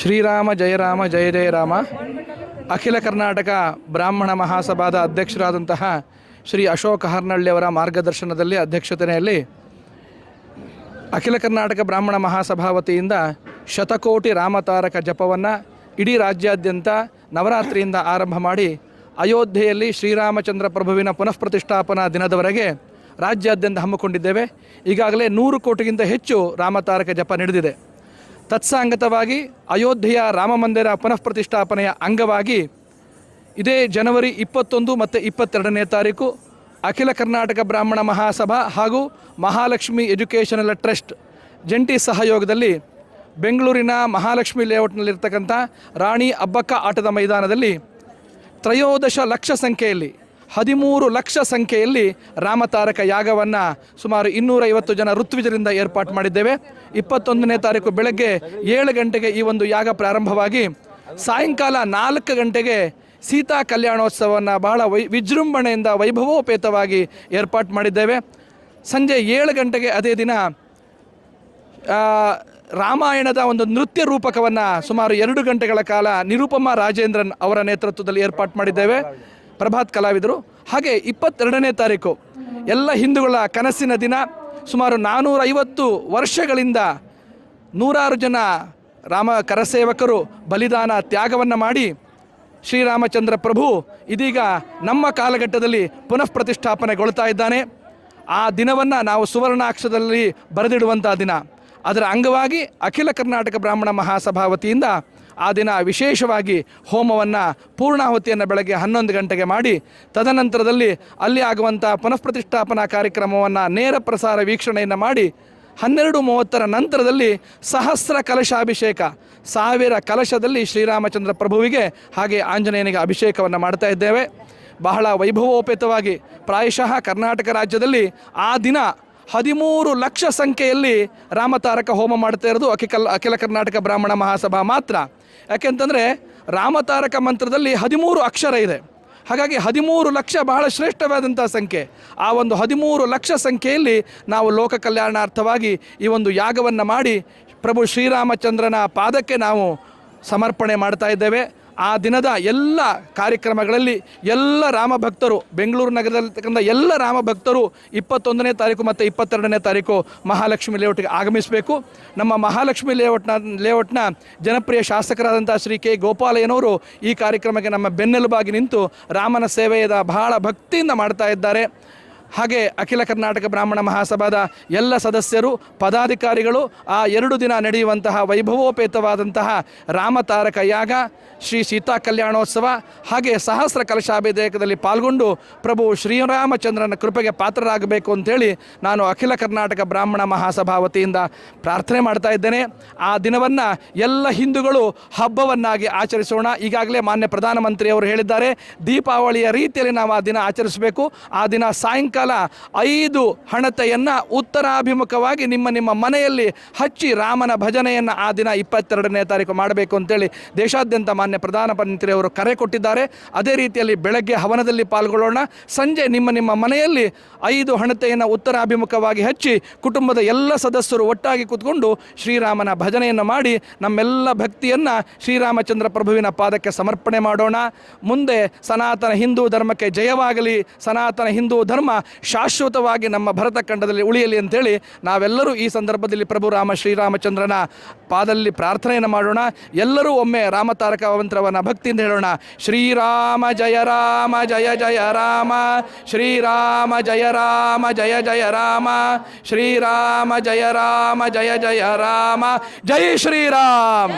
ಶ್ರೀರಾಮ, ಜಯ ರಾಮ, ಜಯ ಜಯ ರಾಮ. ಅಖಿಲ ಕರ್ನಾಟಕ ಬ್ರಾಹ್ಮಣ ಮಹಾಸಭಾದ ಅಧ್ಯಕ್ಷರಾದಂತಹ ಶ್ರೀ ಅಶೋಕ್ ಹರ್ನಳ್ಳಿಯವರ ಮಾರ್ಗದರ್ಶನದಲ್ಲಿ ಅಧ್ಯಕ್ಷತೆಯಲ್ಲಿ ಅಖಿಲ ಕರ್ನಾಟಕ ಬ್ರಾಹ್ಮಣ ಮಹಾಸಭಾ ವತಿಯಿಂದ ಶತಕೋಟಿ ರಾಮತಾರಕ ಜಪವನ್ನು ಇಡೀ ರಾಜ್ಯಾದ್ಯಂತ ನವರಾತ್ರಿಯಿಂದ ಆರಂಭ ಮಾಡಿ ಅಯೋಧ್ಯೆಯಲ್ಲಿ ಶ್ರೀರಾಮಚಂದ್ರ ಪ್ರಭುವಿನ ಪುನಃ ಪ್ರತಿಷ್ಠಾಪನಾ ದಿನದವರೆಗೆ ರಾಜ್ಯಾದ್ಯಂತ ಹಮ್ಮಿಕೊಂಡಿದ್ದೇವೆ. ಈಗಾಗಲೇ ನೂರು ಕೋಟಿಗಿಂತ ಹೆಚ್ಚು ರಾಮತಾರಕ ಜಪ ನಡೆದಿದೆ. ತತ್ಸಾಂಗತವಾಗಿ ಅಯೋಧ್ಯೆಯ ರಾಮ ಮಂದಿರ ಪುನಃ ಪ್ರತಿಷ್ಠಾಪನೆಯ ಅಂಗವಾಗಿ ಇದೇ ಜನವರಿ ಇಪ್ಪತ್ತೊಂದು ಮತ್ತು ಇಪ್ಪತ್ತೆರಡನೇ ತಾರೀಕು ಅಖಿಲ ಕರ್ನಾಟಕ ಬ್ರಾಹ್ಮಣ ಮಹಾಸಭಾ ಹಾಗೂ ಮಹಾಲಕ್ಷ್ಮಿ ಎಜುಕೇಷನಲ್ ಟ್ರಸ್ಟ್ ಜಂಟಿ ಸಹಯೋಗದಲ್ಲಿ ಬೆಂಗಳೂರಿನ ಮಹಾಲಕ್ಷ್ಮಿ ಲೇಔಟ್ನಲ್ಲಿರ್ತಕ್ಕಂಥ ರಾಣಿ ಅಬ್ಬಕ್ಕ ಆಟದ ಮೈದಾನದಲ್ಲಿ ತ್ರಯೋದಶ ಲಕ್ಷ ಸಂಖ್ಯೆಯಲ್ಲಿ ಹದಿಮೂರು ಲಕ್ಷ ಸಂಖ್ಯೆಯಲ್ಲಿ ರಾಮತಾರಕ ಯಾಗವನ್ನು ಸುಮಾರು ಇನ್ನೂರೈವತ್ತು ಜನ ಋತ್ವಿಜರಿಂದ ಏರ್ಪಾಟ್ ಮಾಡಿದ್ದೇವೆ. ಇಪ್ಪತ್ತೊಂದನೇ ತಾರೀಕು ಬೆಳಗ್ಗೆ ಏಳು ಗಂಟೆಗೆ ಈ ಒಂದು ಯಾಗ ಪ್ರಾರಂಭವಾಗಿ ಸಾಯಂಕಾಲ ನಾಲ್ಕು ಗಂಟೆಗೆ ಸೀತಾ ಕಲ್ಯಾಣೋತ್ಸವವನ್ನು ಬಹಳ ವೈ, ವಿಜೃಂಭಣೆಯಿಂದ ವೈಭವೋಪೇತವಾಗಿ ಏರ್ಪಾಟ್ ಮಾಡಿದ್ದೇವೆ. ಸಂಜೆ ಏಳು ಗಂಟೆಗೆ ಅದೇ ದಿನ ರಾಮಾಯಣದ ಒಂದು ನೃತ್ಯ ರೂಪಕವನ್ನು ಸುಮಾರು ಎರಡು ಗಂಟೆಗಳ ಕಾಲ ನಿರುಪಮ ರಾಜೇಂದ್ರನ್ ಅವರ ನೇತೃತ್ವದಲ್ಲಿ ಏರ್ಪಾಟ್ ಮಾಡಿದ್ದೇವೆ. ಪ್ರಭಾತ್ ಕಲಾವಿದರು. ಹಾಗೆ ಇಪ್ಪತ್ತೆರಡನೇ ತಾರೀಕು, ಎಲ್ಲ ಹಿಂದೂಗಳ ಕನಸಿನ ದಿನ. ಸುಮಾರು ನಾನ್ನೂರೈವತ್ತು ವರ್ಷಗಳಿಂದ ನೂರಾರು ಜನ ರಾಮ ಕರಸೇವಕರು ಬಲಿದಾನ ತ್ಯಾಗವನ್ನು ಮಾಡಿ ಶ್ರೀರಾಮಚಂದ್ರ ಪ್ರಭು ಇದೀಗ ನಮ್ಮ ಕಾಲಘಟ್ಟದಲ್ಲಿ ಪುನಃ ಪ್ರತಿಷ್ಠಾಪನೆಗೊಳ್ತಾ ಇದ್ದಾನೆ. ಆ ದಿನವನ್ನು ನಾವು ಸುವರ್ಣಾಕ್ಷದಲ್ಲಿ ಬರೆದಿಡುವಂಥ ದಿನ. ಅದರ ಅಂಗವಾಗಿ ಅಖಿಲ ಕರ್ನಾಟಕ ಬ್ರಾಹ್ಮಣ ಮಹಾಸಭಾ ವತಿಯಿಂದ ಆ ದಿನ ವಿಶೇಷವಾಗಿ ಹೋಮವನ್ನು ಪೂರ್ಣಾಹುತಿಯನ್ನು ಬೆಳಗ್ಗೆ ಹನ್ನೊಂದು ಗಂಟೆಗೆ ಮಾಡಿ, ತದನಂತರದಲ್ಲಿ ಅಲ್ಲಿ ಆಗುವಂಥ ಪುನಃ ಪ್ರತಿಷ್ಠಾಪನಾ ಕಾರ್ಯಕ್ರಮವನ್ನು ನೇರ ಪ್ರಸಾರ ವೀಕ್ಷಣೆಯನ್ನು ಮಾಡಿ, ಹನ್ನೆರಡು ಮೂವತ್ತರ ನಂತರದಲ್ಲಿ ಸಹಸ್ರ ಕಲಶಾಭಿಷೇಕ, ಸಾವಿರ ಕಲಶದಲ್ಲಿ ಶ್ರೀರಾಮಚಂದ್ರ ಪ್ರಭುವಿಗೆ ಹಾಗೆ ಆಂಜನೇಯನಿಗೆ ಅಭಿಷೇಕವನ್ನು ಮಾಡ್ತಾ ಇದ್ದೇವೆ. ಬಹಳ ವೈಭವೋಪೇತವಾಗಿ ಪ್ರಾಯಶಃ ಕರ್ನಾಟಕ ರಾಜ್ಯದಲ್ಲಿ ಆ ದಿನ ಹದಿಮೂರು ಲಕ್ಷ ಸಂಖ್ಯೆಯಲ್ಲಿ ರಾಮತಾರಕ ಹೋಮ ಮಾಡ್ತಾ ಇರೋದು ಅಖಿಲ ಅಖಿಲ ಕರ್ನಾಟಕ ಬ್ರಾಹ್ಮಣ ಮಹಾಸಭಾ ಮಾತ್ರ. ಯಾಕೆಂತಂದರೆ ರಾಮತಾರಕ ಮಂತ್ರದಲ್ಲಿ ಹದಿಮೂರು ಅಕ್ಷರ ಇದೆ. ಹಾಗಾಗಿ ಹದಿಮೂರು ಲಕ್ಷ ಬಹಳ ಶ್ರೇಷ್ಠವಾದಂಥ ಸಂಖ್ಯೆ. ಆ ಒಂದು ಹದಿಮೂರು ಲಕ್ಷ ಸಂಖ್ಯೆಯಲ್ಲಿ ನಾವು ಲೋಕ ಕಲ್ಯಾಣಾರ್ಥವಾಗಿ ಈ ಒಂದು ಯಾಗವನ್ನು ಮಾಡಿ ಪ್ರಭು ಶ್ರೀರಾಮಚಂದ್ರನ ಪಾದಕ್ಕೆ ನಾವು ಸಮರ್ಪಣೆ ಮಾಡ್ತಾ ಇದ್ದೇವೆ. ಆ ದಿನದ ಎಲ್ಲ ಕಾರ್ಯಕ್ರಮಗಳಲ್ಲಿ ಎಲ್ಲ ರಾಮ ಭಕ್ತರು, ಬೆಂಗಳೂರು ನಗರದಲ್ಲಿರ್ತಕ್ಕಂಥ ಎಲ್ಲ ರಾಮ ಭಕ್ತರು ಇಪ್ಪತ್ತೊಂದನೇ ತಾರೀಕು ಮತ್ತು ಇಪ್ಪತ್ತೆರಡನೇ ತಾರೀಕು ಮಹಾಲಕ್ಷ್ಮಿ ಲೇಔಟ್ಗೆ ಆಗಮಿಸಬೇಕು. ನಮ್ಮ ಮಹಾಲಕ್ಷ್ಮಿ ಲೇಔಟ್ನ ಲೇಔಟ್ನ ಜನಪ್ರಿಯ ಶಾಸಕರಾದಂಥ ಶ್ರೀ ಕೆ ಗೋಪಾಲಯ್ಯನವರು ಈ ಕಾರ್ಯಕ್ರಮಕ್ಕೆ ನಮ್ಮ ಬೆನ್ನೆಲುಬಾಗಿ ನಿಂತು ರಾಮನ ಸೇವೆಯದ ಬಹಳ ಭಕ್ತಿಯಿಂದ ಮಾಡ್ತಾ ಇದ್ದಾರೆ. ಹಾಗೆ ಅಖಿಲ ಕರ್ನಾಟಕ ಬ್ರಾಹ್ಮಣ ಮಹಾಸಭಾದ ಎಲ್ಲ ಸದಸ್ಯರು, ಪದಾಧಿಕಾರಿಗಳು ಆ ಎರಡು ದಿನ ನಡೆಯುವಂತಹ ವೈಭವೋಪೇತವಾದಂತಹ ರಾಮತಾರಕ ಯಾಗ, ಶ್ರೀ ಸೀತಾ ಕಲ್ಯಾಣೋತ್ಸವ ಹಾಗೆ ಸಹಸ್ರ ಕಲಶಾಭಿಷೇಕದಲ್ಲಿ ಪಾಲ್ಗೊಂಡು ಪ್ರಭು ಶ್ರೀರಾಮಚಂದ್ರನ ಕೃಪೆಗೆ ಪಾತ್ರರಾಗಬೇಕು ಅಂತೇಳಿ ನಾನು ಅಖಿಲ ಕರ್ನಾಟಕ ಬ್ರಾಹ್ಮಣ ಮಹಾಸಭಾ ವತಿಯಿಂದ ಪ್ರಾರ್ಥನೆ ಮಾಡ್ತಾ ಇದ್ದೇನೆ. ಆ ದಿನವನ್ನು ಎಲ್ಲ ಹಿಂದೂಗಳು ಹಬ್ಬವನ್ನಾಗಿ ಆಚರಿಸೋಣ. ಈಗಾಗಲೇ ಮಾನ್ಯ ಪ್ರಧಾನಮಂತ್ರಿಯವರು ಹೇಳಿದ್ದಾರೆ, ದೀಪಾವಳಿಯ ರೀತಿಯಲ್ಲಿ ನಾವು ಆ ದಿನ ಆಚರಿಸಬೇಕು. ಆ ದಿನ ಸಾಯಂಕಾಲ ಐದು ಹಣತೆಯನ್ನು ಉತ್ತರಾಭಿಮುಖವಾಗಿ ನಿಮ್ಮ ನಿಮ್ಮ ಮನೆಯಲ್ಲಿ ಹಚ್ಚಿ ರಾಮನ ಭಜನೆಯನ್ನು ಆ ದಿನ ಇಪ್ಪತ್ತೆರಡನೇ ತಾರೀಕು ಮಾಡಬೇಕು ಅಂತೇಳಿ ದೇಶಾದ್ಯಂತ ಮಾನ್ಯ ಪ್ರಧಾನಮಂತ್ರಿಯವರು ಕರೆ ಕೊಟ್ಟಿದ್ದಾರೆ. ಅದೇ ರೀತಿಯಲ್ಲಿ ಬೆಳಗ್ಗೆ ಹವನದಲ್ಲಿ ಪಾಲ್ಗೊಳ್ಳೋಣ. ಸಂಜೆ ನಿಮ್ಮ ನಿಮ್ಮ ಮನೆಯಲ್ಲಿ ಐದು ಹಣತೆಯನ್ನು ಉತ್ತರಾಭಿಮುಖವಾಗಿ ಹಚ್ಚಿ ಕುಟುಂಬದ ಎಲ್ಲ ಸದಸ್ಯರು ಒಟ್ಟಾಗಿ ಕೂತ್ಕೊಂಡು ಶ್ರೀರಾಮನ ಭಜನೆಯನ್ನು ಮಾಡಿ ನಮ್ಮೆಲ್ಲ ಭಕ್ತಿಯನ್ನು ಶ್ರೀರಾಮಚಂದ್ರ ಪ್ರಭುವಿನ ಪಾದಕ್ಕೆ ಸಮರ್ಪಣೆ ಮಾಡೋಣ. ಮುಂದೆ ಸನಾತನ ಹಿಂದೂ ಧರ್ಮಕ್ಕೆ ಜಯವಾಗಲಿ. ಸನಾತನ ಹಿಂದೂ ಧರ್ಮ ಶಾಶ್ವತವಾಗಿ ನಮ್ಮ ಭರತ ಖಂಡದಲ್ಲಿ ಉಳಿಯಲಿ ಅಂತೇಳಿ ನಾವೆಲ್ಲರೂ ಈ ಸಂದರ್ಭದಲ್ಲಿ ಪ್ರಭು ರಾಮ ಶ್ರೀರಾಮಚಂದ್ರನ ಪಾದಲ್ಲಿ ಪ್ರಾರ್ಥನೆಯನ್ನು ಮಾಡೋಣ. ಎಲ್ಲರೂ ಒಮ್ಮೆ ರಾಮತಾರಕ ಮಂತ್ರವನ್ನು ಭಕ್ತಿಯಿಂದ ಹೇಳೋಣ. ಶ್ರೀರಾಮ ಜಯ ರಾಮ, ಜಯ ಜಯ ರಾಮ. ಶ್ರೀರಾಮ ಜಯ ರಾಮ, ಜಯ ಜಯ ರಾಮ. ಶ್ರೀರಾಮ ಜಯ ರಾಮ, ಜಯ ಜಯ ರಾಮ. ಜೈ ಶ್ರೀರಾಮ್.